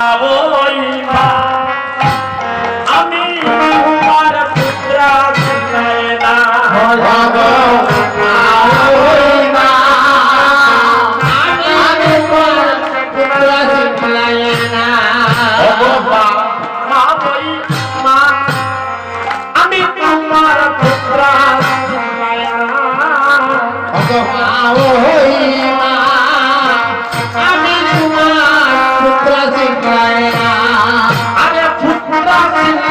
ওই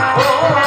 Oh,